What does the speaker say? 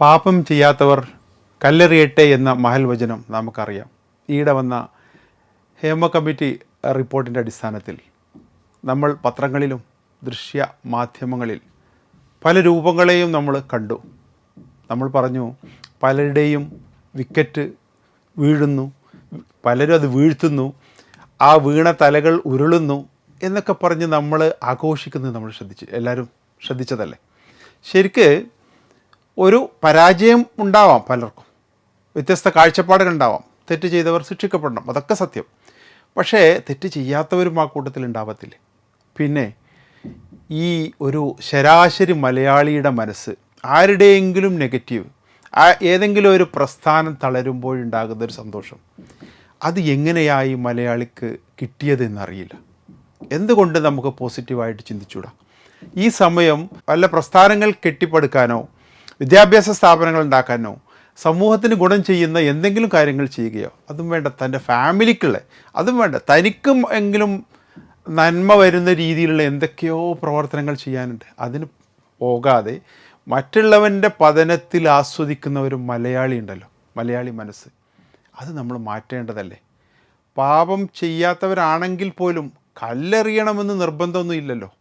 പാപം ചെയ്യാത്തവർ കല്ലെറിയട്ടെ എന്ന മഹൽ വചനം നമുക്കറിയാം. ഈയിടെ വന്ന ഹേമ കമ്മിറ്റി റിപ്പോർട്ടിന്റെ അടിസ്ഥാനത്തിൽ നമ്മൾ പത്രങ്ങളിലും ദൃശ്യ മാധ്യമങ്ങളിൽ പല രൂപങ്ങളെയും നമ്മൾ കണ്ടു. നമ്മൾ പറഞ്ഞു പലരുടെയും വിക്കറ്റ് വീഴുന്നു പലരും അത് വീഴ്ത്തുന്നു ആ വീണ തലകൾ ഉരുളുന്നു എന്നൊക്കെ പറഞ്ഞ് നമ്മൾ ആഘോഷിക്കുന്നത് നമ്മൾ ശ്രദ്ധിച്ചു എല്ലാവരും ശ്രദ്ധിച്ചതല്ലേ? ശരിക്ക് ഒരു പരാജയം ഉണ്ടാവാം പലർക്കും. വ്യത്യസ്ത കാഴ്ചപ്പാടുകൾ ഉണ്ടാവാം. തെറ്റ് ചെയ്തവർ ശിക്ഷിക്കപ്പെടണം. അതൊക്കെ സത്യം. പക്ഷേ തെറ്റ് ചെയ്യാത്തവരും ആ കൂട്ടത്തിൽ ഉണ്ടാവത്തില്ലേ? പിന്നെ ഈ ഒരു ശരാശരി മലയാളിയുടെ മനസ്സ് ആരുടെയെങ്കിലും നെഗറ്റീവ് ഏതെങ്കിലും ഒരു പ്രസ്ഥാനം തളരുമ്പോഴുണ്ടാകുന്ന ഒരു സന്തോഷം. അത് എങ്ങനെയായി മലയാളിക്ക് കിട്ടിയതെന്നറിയില്ല. എന്തുകൊണ്ട് നമുക്ക് പോസിറ്റീവായിട്ട് ചിന്തിച്ചൂടാ ഈ സമയം വല്ല പ്രസ്ഥാനങ്ങൾ കെട്ടിപ്പടുക്കാനോ വിദ്യാഭ്യാസ സ്ഥാപനങ്ങൾ ഉണ്ടാക്കാനോ സമൂഹത്തിന് ഗുണം ചെയ്യുന്ന എന്തെങ്കിലും കാര്യങ്ങൾ ചെയ്യുകയോ അതും വേണ്ട. തന്റെ ഫാമിലിക്കുള്ള അതും വേണ്ട. തനിക്കും എങ്കിലും നന്മ വരുന്ന രീതിയിലുള്ള എന്തൊക്കെയോ പ്രവർത്തനങ്ങൾ ചെയ്യാനുണ്ട്. അതിന് പോകാതെ മറ്റുള്ളവന്റെ പതനത്തിൽ ആസ്വദിക്കുന്ന ഒരു മലയാളി ഉണ്ടല്ലോ. മലയാളി മനസ്സ്. അത് നമ്മൾ മാറ്റേണ്ടതല്ലേ? പാപം ചെയ്യാത്തവരാണെങ്കിൽ പോലും കല്ലെറിയണമെന്ന് നിർബന്ധമൊന്നും ഇല്ലല്ലോ.